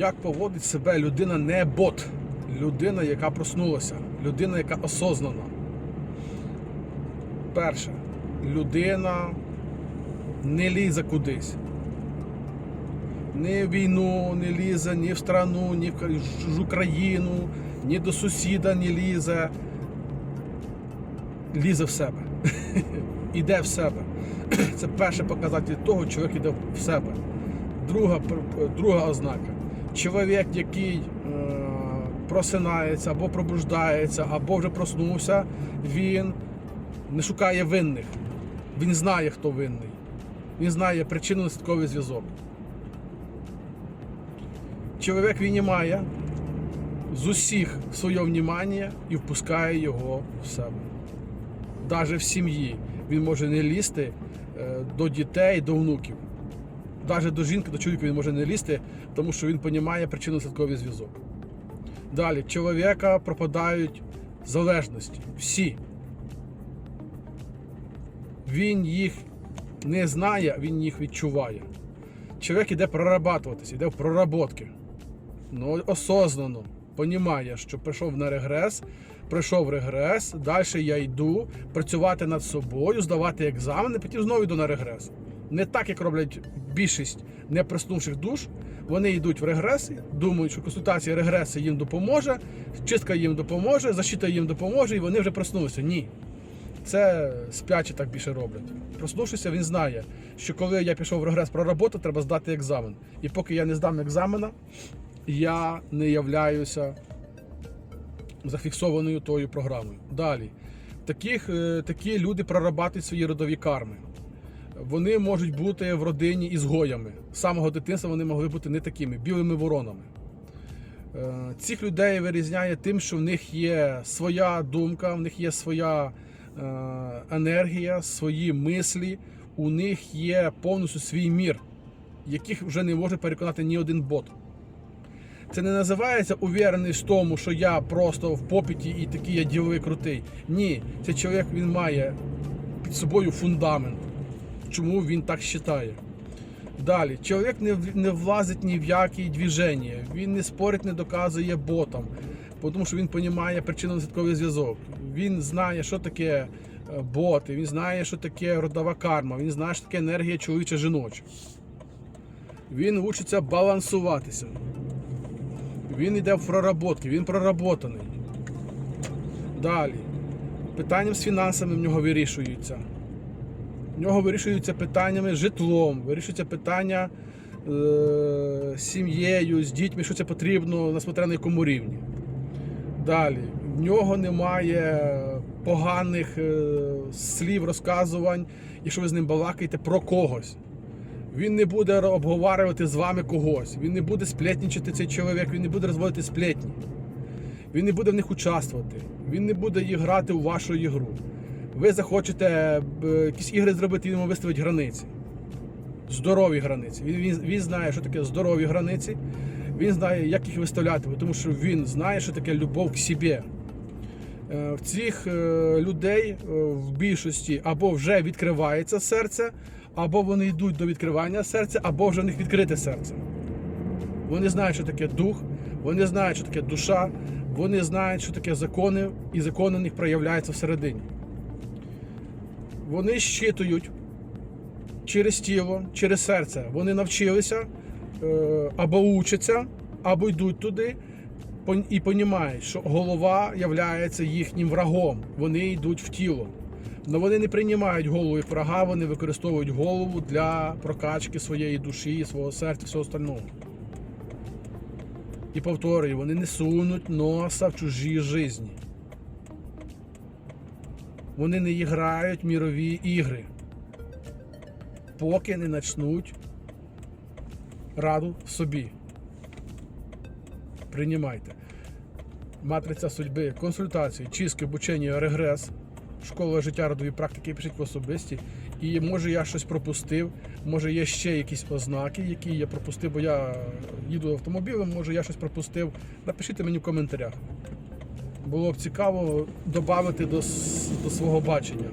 Як поводить себе людина не бот, людина, яка проснулася, людина, яка осознана. Перше, людина не лізе кудись. Ні в війну не лізе, ні в страну, ні в чужу країну, ні до сусіда не лізе. Лізе в себе. Іде в себе. Це перший показатель того, чоловік іде в себе. Друга, друга ознака. Чоловік, який е, просинається або пробуждається, або вже проснувся, він не шукає винних. Він знає, хто винний. Він знає причинно-наслідковий зв'язок. Чоловік винімає з усіх своє внімання і впускає його в себе. Навіть в сім'ї він може не лізти е, до дітей, до внуків. Навіть до жінки, до чоловіка він може не лізти, тому що він розуміє причинно-наслідковий зв'язок. Далі, чоловіка пропадають залежності. Всі. Він їх не знає, він їх відчуває. Чоловік іде прорабатуватися, йде в проработки. Ну, осознано понімає, що прийшов на регрес, пройшов регрес, далі я йду працювати над собою, здавати екзамени, потім знову йду на регрес. Не так, як роблять більшість неприснувших душ. Вони йдуть в регреси, думають, що консультація регреси їм допоможе, чистка їм допоможе, защита їм допоможе, і вони вже проснулися. Ні. Це сплячі так більше роблять. Проснувшися, він знає, що коли я пішов в регрес про роботу, треба здати екзамен. І поки я не здам екзамена, я не являюся зафіксованою тою програмою. Далі. Таких, е, такі люди прорабатують свої родові карми. Вони можуть бути в родині ізгоями. З самого дитинства вони могли бути не такими, білими воронами. Е, Цих людей вирізняє тим, що в них є своя думка, в них є своя е, енергія, свої мислі, у них є повністю свій мір, яких вже не може переконати ні один бот. Це не називається увіреність в тому, що я просто в попіті і такий я діловий крутий. Ні, цей чоловік він має під собою фундамент. Чому він так вважає? Далі, чоловік не, не влазить ні в які движення, він не спорить, не доказує ботам, тому що він розуміє причинно-наслідковий зв'язок. Він знає, що таке е, боти, він знає, що таке родова карма, він знає, що таке енергія чоловіча жіноча. Він учиться балансуватися. Він йде в проработки, він проработаний. Далі. Питанням з фінансами в нього вирішуються. В нього вирішуються питаннями житлом, вирішуються питання е, з сім'єю, з дітьми, що це потрібно, несмотря на якому рівні. Далі. В нього немає поганих е, слів, розказувань, якщо ви з ним балакаєте про когось. Він не буде обговорювати з вами когось. Він не буде сплетнічити цей чоловік, він не буде розводити сплетні. Він не буде в них участвувати. Він не буде грати у вашу ігру. Ви захочете якісь ігри зробити, він виставить границі. Здорові границі. Він, він, він знає, що таке здорові границі. Він знає, як їх виставляти, тому що він знає, що таке любов к собі. Е, В цих е, людей е, в більшості або вже відкривається серце, або вони йдуть до відкривання серця, або вже в них відкрите серце. Вони знають, що таке дух, вони знають, що таке душа, вони знають, що таке закони, і закони в них проявляються всередині. Вони щитують через тіло, через серце. Вони навчилися е, або учаться, або йдуть туди і розуміють, що голова є їхнім врагом. Вони йдуть в тіло. Але вони не приймають голову врага, вони використовують голову для прокачки своєї душі, свого серця, всього остального. І повторюю, вони не сунуть носа в чужі житті. Вони не грають мірові ігри, поки не почнуть раду собі. Приймайте. Матриця судьби, консультації, чистки, обучення, регрес, школа життя родові практики, пишіть в особисті. І може я щось пропустив, може є ще якісь ознаки, які я пропустив, бо я їду автомобілем, може я щось пропустив. Напишіть мені в коментарях. Було б цікаво додати до, до свого бачення.